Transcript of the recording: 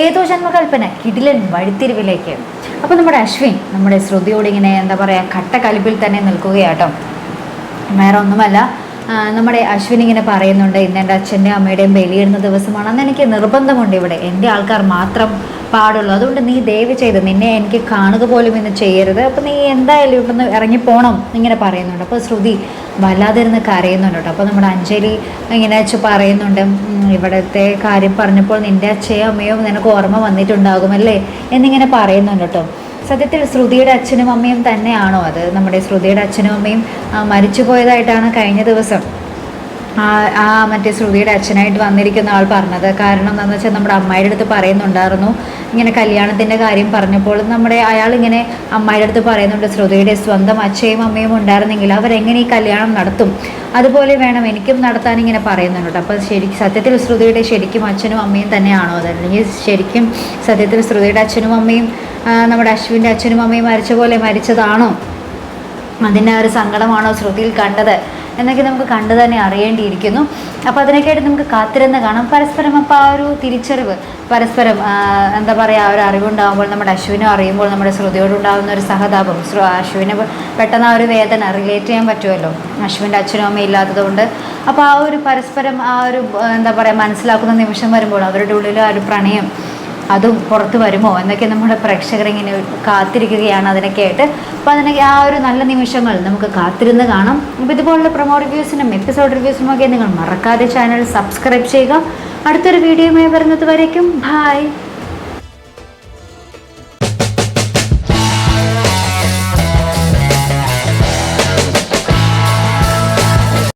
ഏതോ ജന്മകൽപ്പന കിടിലൻ വഴിത്തിരിവിലേക്ക്. അപ്പോൾ നമ്മുടെ അശ്വിൻ നമ്മുടെ ശ്രുതിയോട് ഇങ്ങനെ എന്താ പറയുക കട്ടക്കലിപ്പിൽ തന്നെ നിൽക്കുകയാട്ടോ. വേറെ ഒന്നുമല്ല നമ്മുടെ അശ്വിൻ ഇങ്ങനെ പറയുന്നുണ്ട് ഇന്ന് എന്റെ അച്ഛന്റെയും അമ്മയുടെയും ബലിയിടുന്ന ദിവസമാണ്. അന്ന് എനിക്ക് നിർബന്ധമുണ്ട് ഇവിടെ. എന്റെ ആൾക്കാർ മാത്രം പാടുള്ളൂ. അതുകൊണ്ട് നീ ദയവ് ചെയ്ത് നിന്നെ എനിക്ക് കാണുക പോലും ഇന്ന് ചെയ്യരുത്. അപ്പോൾ നീ എന്തായാലും ഇവിടുന്ന് ഇറങ്ങിപ്പോണം ഇങ്ങനെ പറയുന്നുണ്ട്. അപ്പോൾ ശ്രുതി വല്ലാതെ ഇരുന്ന് കരയുന്നുണ്ട് കേട്ടോ. അപ്പോൾ നമ്മുടെ അഞ്ജലി ഇങ്ങനെ വെച്ച് പറയുന്നുണ്ട് "ഉം, ഇവിടുത്തെ കാര്യം പറഞ്ഞപ്പോൾ നിന്റെ അച്ഛയോ അമ്മയോ നിനക്ക് ഓർമ്മ വന്നിട്ടുണ്ടാകുമല്ലേ? എന്നിങ്ങനെ പറയുന്നുണ്ട് കേട്ടോ. സത്യത്തിൽ ശ്രുതിയുടെ അച്ഛനും അമ്മയും തന്നെയാണോ അത്? നമ്മുടെ ശ്രുതിയുടെ അച്ഛനും അമ്മയും മരിച്ചു പോയതായിട്ടാണ് കഴിഞ്ഞ ദിവസം. ആ മറ്റേ ശ്രുതിയുടെ അച്ഛനായിട്ട് വന്നിരിക്കുന്ന ആൾ പറഞ്ഞത്. കാരണം എന്താണെന്ന് വെച്ചാൽ നമ്മുടെ അമ്മായിയുടെ അടുത്ത് പറയുന്നുണ്ടായിരുന്നു. ഇങ്ങനെ കല്യാണത്തിന്റെ കാര്യം പറഞ്ഞപ്പോൾ നമ്മുടെ അയാൾ ഇങ്ങനെ അമ്മായിയുടെ അടുത്ത് പറയുന്നുണ്ട് ശ്രുതിയുടെ സ്വന്തം അച്ഛയും അമ്മയും ഉണ്ടായിരുന്നെങ്കിൽ അവരെങ്ങനെ ഈ കല്യാണം നടത്തും? അതുപോലെ വേണം എനിക്കും നടത്താൻ ഇങ്ങനെ പറയുന്നുണ്ട്. അപ്പോൾ ശരിക്കും സത്യത്തിൽ ശ്രുതിയുടെ ശരിക്കും അച്ഛനും അമ്മയും തന്നെയാണോ അത്? അല്ലെങ്കിൽ ശരിക്കും സത്യത്തിൽ ശ്രുതിയുടെ അച്ഛനും അമ്മയും നമ്മുടെ അശ്വിന്റെ അച്ഛനും അമ്മയും മരിച്ച പോലെ മരിച്ചതാണോ? അതിന്റെ ഒരു സങ്കടമാണോ ശ്രുതിയിൽ കണ്ടത് എന്നൊക്കെ നമുക്ക് കണ്ടു തന്നെ അറിയേണ്ടിയിരിക്കുന്നു. അപ്പോൾ അതിനൊക്കെയായിട്ട് നമുക്ക് കാത്തിരുന്ന് കാണാം. പരസ്പരം അപ്പോൾ ആ ഒരു തിരിച്ചറിവ് പരസ്പരം എന്താ പറയുക ആ ഒരു അറിവുണ്ടാകുമ്പോൾ നമ്മുടെ അശ്വിനെ അറിയുമ്പോൾ നമ്മുടെ ശ്രുതിയോടുണ്ടാകുന്ന ഒരു സഹതാപം. അശ്വിന് പെട്ടെന്ന് ആ ഒരു വേദന റിലേറ്റ് ചെയ്യാൻ പറ്റുമല്ലോ. അശ്വിന്റെ അച്ഛനും അമ്മയും ഇല്ലാത്തതുകൊണ്ട്. അപ്പോൾ ആ ഒരു പരസ്പരം ആ ഒരു എന്താ പറയുക മനസ്സിലാക്കുന്ന നിമിഷം വരുമ്പോൾ അവരുടെ ഉള്ളിൽ ആ ഒരു പ്രണയം അതും പുറത്ത് വരുമോ? എന്നൊക്കെ നമ്മുടെ പ്രേക്ഷകർ ഇങ്ങനെ കാത്തിരിക്കുകയാണ് അതിനൊക്കെ ആയിട്ട് അപ്പോൾ അതിനൊക്കെ ആ ഒരു നല്ല നിമിഷങ്ങൾ നമുക്ക് കാത്തിരുന്ന് കാണാം. അപ്പോൾ ഇതുപോലുള്ള പ്രൊമോ റിവ്യൂസിനും എപ്പിസോഡ് റിവ്യൂസിനും ഒക്കെ നിങ്ങൾ മറക്കാതെ ചാനൽ സബ്സ്ക്രൈബ് ചെയ്യുക. അടുത്തൊരു വീഡിയോയുമായി വരുന്നത് വരേക്കും. ബായ്